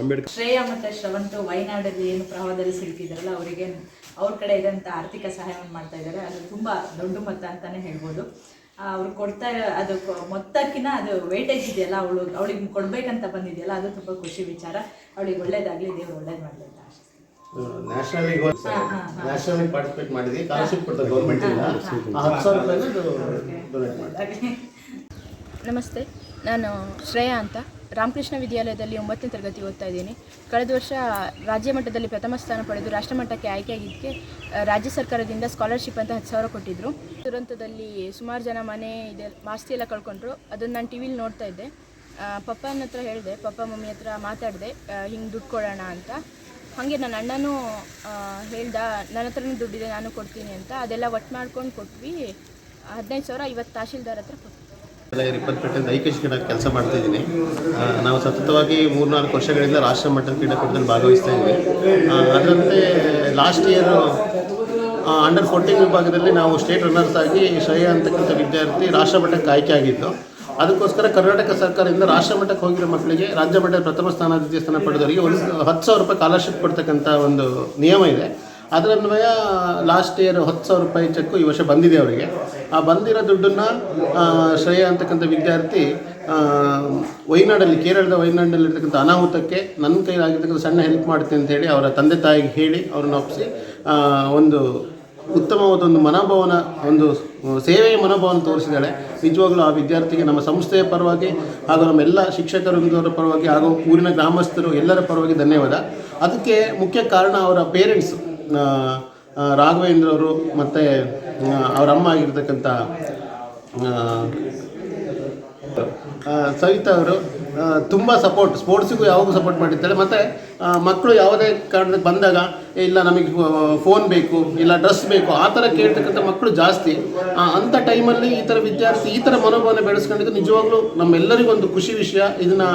ಅಂಬೇಡ್ಕರ್ ಶ್ರೇಯ ಮತ್ತು ಶ್ರವಂತು ವೈನಾಡಲ್ಲಿ ಏನು ಪ್ರವಾಹದಲ್ಲಿ ಸಿಲುಕಿದ್ರಲ್ಲ ಅವರಿಗೆ ಅವ್ರ ಕಡೆ ಇರೋಂಥ ಆರ್ಥಿಕ ಸಹಾಯವನ್ನು ಮಾಡ್ತಾ ಇದ್ದಾರೆ ಅದು ತುಂಬ ದೊಡ್ಡ ಮೊತ್ತ ಅಂತಲೇ ಹೇಳ್ಬೋದು. ಅವ್ರು ಕೊಡ್ತಾ ಇರೋ ಅದು ಮೊತ್ತಕ್ಕಿನ ಮೊತ್ತಕ್ಕಿಂತ ಅದು ವೇಟೇಜ್ ಇದೆಯಲ್ಲ ಅವಳು ಅವಳಿಗೆ ಕೊಡ್ಬೇಕಂತ ಬಂದಿದೆಯಲ್ಲ ಅದು ತುಂಬ ಖುಷಿ ವಿಚಾರ. ಅವಳಿಗೆ ಒಳ್ಳೇದಾಗಲಿ ದೇವ್ರು ಒಳ್ಳೇದು ಮಾಡಲಿ ಅಂತ ಆಶಿಸ್ತೀನಿ ನ್ಯಾಷನಲ್ ನ್ಯಾಷನಲ್ ಪಾರ್ಟಿಸಿಪೇಟ್ ಮಾಡಿದ್ವಿ. ಸ್ಕಾಲರ್ಶಿಪ್ ಕೊಡ್ತಾರೆ ಗೌರ್ಮೆಂಟ್ ಇಂದ. ಆ ಹತ್ತು ಸಾವಿರ ರೂಪಾಯಿನ ಡೊನೇಟ್ ಮಾಡಿ ನಮಸ್ತೆ. ನಾನು ಶ್ರೇಯಾ ಅಂತ. ರಾಮಕೃಷ್ಣ ವಿದ್ಯಾಲಯದಲ್ಲಿ ಒಂಬತ್ತನೇ ತರಗತಿ ಓದ್ತಾ ಇದ್ದೀನಿ. ಕಳೆದ ವರ್ಷ ರಾಜ್ಯ ಮಟ್ಟದಲ್ಲಿ ಪ್ರಥಮ ಸ್ಥಾನ ಪಡೆದು ರಾಷ್ಟ್ರಮಟ್ಟಕ್ಕೆ ಆಯ್ಕೆಯಾಗಿದ್ದಕ್ಕೆ ರಾಜ್ಯ ಸರ್ಕಾರದಿಂದ ಸ್ಕಾಲರ್ಶಿಪ್ ಅಂತ ಹತ್ತು ಸಾವಿರ ಕೊಟ್ಟಿದ್ದರು ದುರಂತದಲ್ಲಿ ಸುಮಾರು ಜನ ಮನೆ ಇದೆ, ಮಾಸ್ತಿ ಎಲ್ಲ ಕಳ್ಕೊಂಡ್ರು. ಅದನ್ನು ನಾನು ಟಿ ವಿಲಿ ನೋಡ್ತಾ ಇದ್ದೆ. ಪಪ್ಪನ ಹತ್ರ ಹೇಳಿದೆ, ಪಪ್ಪ ಮಮ್ಮಿ ಹತ್ರ ಮಾತಾಡಿದೆ ಹಿಂಗೆ ದುಡ್ಡು ಕೊಡೋಣ ಅಂತ. ಹಾಗೆ ನನ್ನ ಅಣ್ಣನೂ ಹೇಳ್ದ, ನನ್ನ ಹತ್ರನೂ ದುಡ್ಡಿದೆ, ನಾನು ಕೊಡ್ತೀನಿ ಅಂತ. ಅದೆಲ್ಲ ಒಟ್ಟು ಮಾಡ್ಕೊಂಡು ಕೊಟ್ವಿ. ಹದಿನೈದು ಸಾವಿರ ಇವತ್ತು ತಹಶೀಲ್ದಾರ್ ಹತ್ರ ಕೊಟ್ವಿ ಪಟ್ಟದ ಐಕ್ಯಶ ಕ್ರೀಡಾ ಕೆಲಸ ಮಾಡ್ತಾ ಇದ್ದೀನಿ. ಆ, ನಾವು ಸತತವಾಗಿ ಮೂರ್ನಾಲ್ಕು ವರ್ಷಗಳಿಂದ ರಾಷ್ಟ್ರ ಮಟ್ಟದ ಕ್ರೀಡಾಕೂಟದಲ್ಲಿ ಭಾಗವಹಿಸ್ತಾ ಇದ್ವಿ ಅದರಂತೆ ಲಾಸ್ಟ್ ಇಯರ್ ಅಂಡರ್ ಫೋರ್ಟೀನ್ ವಿಭಾಗದಲ್ಲಿ ನಾವು ಸ್ಟೇಟ್ ರನ್ನರ್ಸ್ ಆಗಿ ಶ್ರೇಯ ಅಂತಕ್ಕಂಥ ವಿದ್ಯಾರ್ಥಿ ರಾಷ್ಟ್ರ ಮಟ್ಟಕ್ಕೆ ಆಯ್ಕೆ ಆಗಿತ್ತು ಅದಕ್ಕೋಸ್ಕರ ಕರ್ನಾಟಕ ಸರ್ಕಾರದಿಂದ ರಾಷ್ಟ್ರ ಮಟ್ಟಕ್ಕೆ ಹೋಗಿರೋ ಮಕ್ಕಳಿಗೆ ರಾಜ್ಯ ಮಟ್ಟದ ಪ್ರಥಮ ಸ್ಥಾನ ದ್ವಿತೀಯ ಸ್ಥಾನ ಪಡೆದವರಿಗೆ ಒಂದು ಹತ್ತು ಸಾವಿರ ರೂಪಾಯಿ ಸ್ಕಾಲರ್ಶಿಪ್ ಕೊಡ್ತಕ್ಕಂಥ ಒಂದು ನಿಯಮ ಇದೆ. ಅದರನ್ವಯ ಲಾಸ್ಟ್ ಇಯರ್ ಹತ್ತು ಸಾವಿರ ರೂಪಾಯಿ ಚೆಕ್ಕು ಈ ವರ್ಷ ಬಂದಿದೆ ಅವರಿಗೆ. ಆ ಬಂದಿರೋ ದುಡ್ಡನ್ನು ಶ್ರೇಯ ಅಂತಕ್ಕಂಥ ವಿದ್ಯಾರ್ಥಿ ವೈನಾಡಲ್ಲಿ, ಕೇರಳದ ವೈನಾಡಲ್ಲಿರ್ತಕ್ಕಂಥ ಅನಾಹುತಕ್ಕೆ ನನ್ನ ಕೈಲಾಗಿರ್ತಕ್ಕಂಥ ಸಣ್ಣ ಹೆಲ್ಪ್ ಮಾಡ್ತೀನಿ ಅಂತ ಹೇಳಿ ಅವರ ತಂದೆ ತಾಯಿಗೆ ಹೇಳಿ ಅವ್ರನ್ನ ಒಪ್ಪಿಸಿ ಒಂದು ಉತ್ತಮವಾದ ಒಂದು ಮನೋಭಾವನ, ಒಂದು ಸೇವೆಯ ಮನೋಭಾವನ ತೋರಿಸಿದ್ದಾಳೆ. ನಿಜವಾಗ್ಲೂ ಆ ವಿದ್ಯಾರ್ಥಿಗೆ ನಮ್ಮ ಸಂಸ್ಥೆಯ ಪರವಾಗಿ ಹಾಗೂ ನಮ್ಮೆಲ್ಲ ಶಿಕ್ಷಕರ ಪರವಾಗಿ ಹಾಗೂ ಊರಿನ ಗ್ರಾಮಸ್ಥರು ಎಲ್ಲರ ಪರವಾಗಿ ಧನ್ಯವಾದ. ಅದಕ್ಕೆ ಮುಖ್ಯ ಕಾರಣ ಅವರ ಪೇರೆಂಟ್ಸ್ ರಾಘವೇಂದ್ರ ಅವರು ಮತ್ತು ಅವರ ಅಮ್ಮ ಆಗಿರ್ತಕ್ಕಂಥ ಸವಿತಾ ಅವರು ತುಂಬ ಸಪೋರ್ಟ್ ಸ್ಪೋರ್ಟ್ಸಿಗೂ ಯಾವಾಗೂ ಸಪೋರ್ಟ್ ಮಾಡಿರ್ತಾಳೆ ಮತ್ತು ಮಕ್ಕಳು ಯಾವುದೇ ಕಾರಣಕ್ಕೆ ಬಂದಾಗ ಇಲ್ಲ, ನಮಗೆ ಫೋನ್ ಬೇಕು, ಇಲ್ಲ ಡ್ರೆಸ್ ಬೇಕು, ಆ ಥರ ಕೇಳ್ತಕ್ಕಂಥ ಮಕ್ಕಳು ಜಾಸ್ತಿ. ಅಂಥ ಟೈಮಲ್ಲಿ ಈ ಥರ ವಿದ್ಯಾರ್ಥಿ ಈ ಥರ ಮನೋಭಾವನೆ ಬೆಳೆಸ್ಕೊಂಡಿದ್ದು ನಿಜವಾಗ್ಲೂ ನಮ್ಮೆಲ್ಲರಿಗೂ ಒಂದು ಖುಷಿ ವಿಷಯ. ಇದನ್ನು